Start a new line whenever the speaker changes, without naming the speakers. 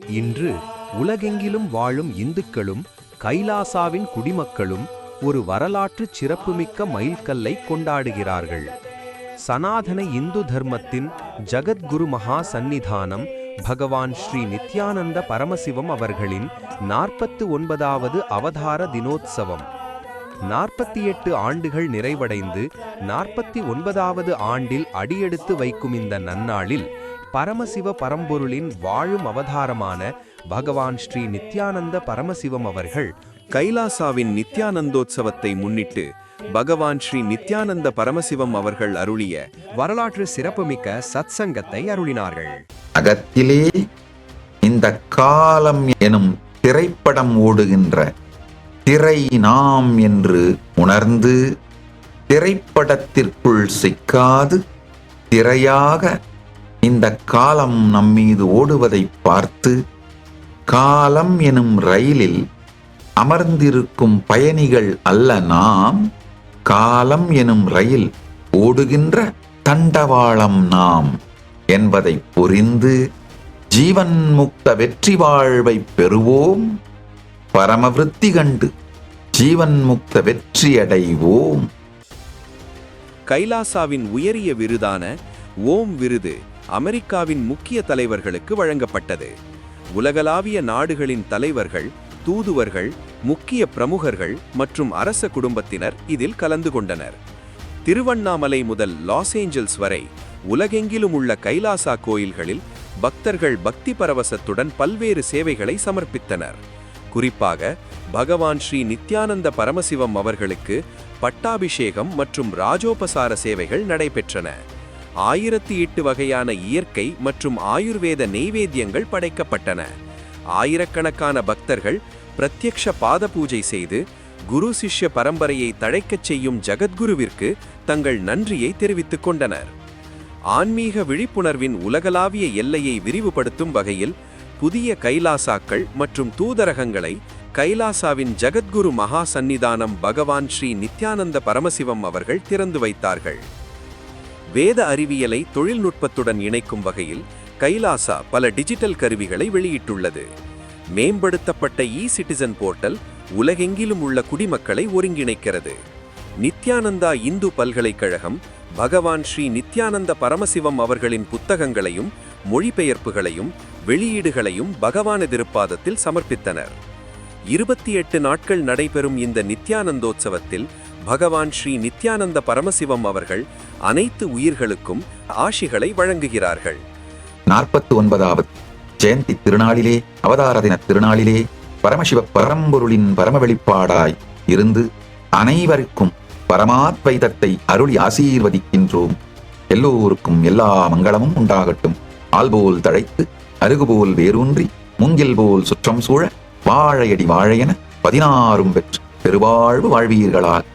இன்று உலகெங்கிலும் வாழும் இந்துக்களும் கைலாசாவின் குடிமக்களும் ஒரு வரலாற்றுச் சிறப்புமிக்க மைல்கல்லை கொண்டாடுகிறார்கள். சனாதன இந்து தர்மத்தின் ஜகத்குரு மகா சந்நிதானம் பகவான் ஸ்ரீ நித்யானந்த பரமசிவம் அவர்களின் நாற்பத்து ஒன்பதாவது அவதார தினோத்சவம். நாற்பத்தி எட்டு ஆண்டுகள் நிறைவடைந்து நாற்பத்தி ஒன்பதாவது ஆண்டில் அடியெடுத்து வைக்கும் இந்த நன்னாளில் பரமசிவ பரம்பொருளின் வாழும் அவதாரமான பகவான் ஸ்ரீ நித்யானந்த பரமசிவம் அவர்கள்
கைலாசாவின் நித்யானந்தோத்சவத்தை முன்னிட்டு பகவான் ஸ்ரீ நித்யானந்த பரமசிவம் அவர்கள் அருளிய
வரலாற்று சிறப்புமிக்க சத்சங்கத்தை அருளினார்கள்.
அகத்திலே இந்த காலம் எனும் திரைப்படம் ஓடுகின்ற திரை நாம் என்று உணர்ந்து திரைப்படத்திற்குள் சிக்காது திரையாக இந்த காலம் நம்மீது ஓடுவதை பார்த்து காலம் எனும் ரயிலில் அமர்ந்திருக்கும் பயணிகள் அல்ல நாம் காலம் எனும் ரயில் ஓடுகின்ற தண்டவாளம் நாம் என்பதை புரிந்து ஜீவன் முக்த வெற்றி வாழ்வை பெறுவோம். பரமவிருத்தி கண்டு ஜீவன் முக்த வெற்றியடைவோம்.
கைலாசாவின் உயரிய விருதான ஓம் விருது அமெரிக்காவின் முக்கிய தலைவர்களுக்கு வழங்கப்பட்டது. உலகளாவிய நாடுகளின் தலைவர்கள் தூதுவர்கள் முக்கிய பிரமுகர்கள் மற்றும் அரச குடும்பத்தினர் இதில் கலந்து கொண்டனர். திருவண்ணாமலை முதல் லாஸ் ஏஞ்சல்ஸ் வரை உலகெங்கிலும் உள்ள கைலாசா கோயில்களில் பக்தர்கள் பக்தி பரவசத்துடன் பல்வேறு சேவைகளை சமர்ப்பித்தனர். குறிப்பாக பகவான் ஸ்ரீ நித்யானந்த பரமசிவம் அவர்களுக்கு பட்டாபிஷேகம் மற்றும் ராஜோபசார சேவைகள் நடைபெற்றன. ஆயிரத்தி எட்டு வகையான இயற்கை மற்றும் ஆயுர்வேத நெய்வேத்தியங்கள் படைக்கப்பட்டன. ஆயிரக்கணக்கான பக்தர்கள் பிரத்யக்ஷ பாத பூஜை செய்து குரு சிஷ்ய பரம்பரையை தழைக்கச் செய்யும் ஜகத்குருவிற்கு தங்கள் நன்றியை தெரிவித்துக் கொண்டனர். ஆன்மீக விழிப்புணர்வின் உலகளாவிய எல்லையை விரிவுபடுத்தும் வகையில் புதிய கைலாசாக்கள் மற்றும் தூதரகங்களை கைலாசாவின் ஜகத்குரு மகா சந்நிதானம் பகவான் ஸ்ரீ நித்யானந்த பரமசிவம் அவர்கள் திறந்து வைத்தார்கள். வேத அறிவியலை தொழில்நுட்பத்துடன் இணைக்கும் வகையில் கைலாசா பல டிஜிட்டல் கருவிகளை வெளியிட்டுள்ளது. மேம்படுத்தப்பட்ட இ சிட்டிசன் போர்ட்டல் உலகெங்கிலும் உள்ள குடிமக்களை ஒருங்கிணைக்கிறது. நித்யானந்தா இந்து பல்கலைக்கழகம் பகவான் ஸ்ரீ நித்யானந்த பரமசிவம் அவர்களின் புத்தகங்களையும் மொழிபெயர்ப்புகளையும் வெளியீடுகளையும் பகவான திருப்பாதத்தில் சமர்ப்பித்தனர். இருபத்தி எட்டு நாட்கள் நடைபெறும் இந்த நித்யானந்தோத்சவத்தில் பகவான் ஸ்ரீ நித்யானந்த பரமசிவம் அவர்கள் அனைத்து உயிர்களுக்கும் ஆசிகளை வழங்குகிறார்கள்.
நாற்பத்தி ஒன்பதாவது ஜெயந்தி திருநாளிலே அவதார தின திருநாளிலே பரமசிவ பரம்பொருளின் பரம வெளிப்பாடாய் இருந்து அனைவருக்கும் பரமாத்வைதத்தை அருளி ஆசீர்வதிக்கின்றோம். எல்லோருக்கும் எல்லா மங்களமும் உண்டாகட்டும். ஆல்போல் தழைத்து அருகுபோல் வேரூன்றி முங்கில் போல் சுற்றம் சூழ வாழையடி வாழையென பதினாறும் பெற்று பெருவாழ்வு வாழ்வீர்களால்.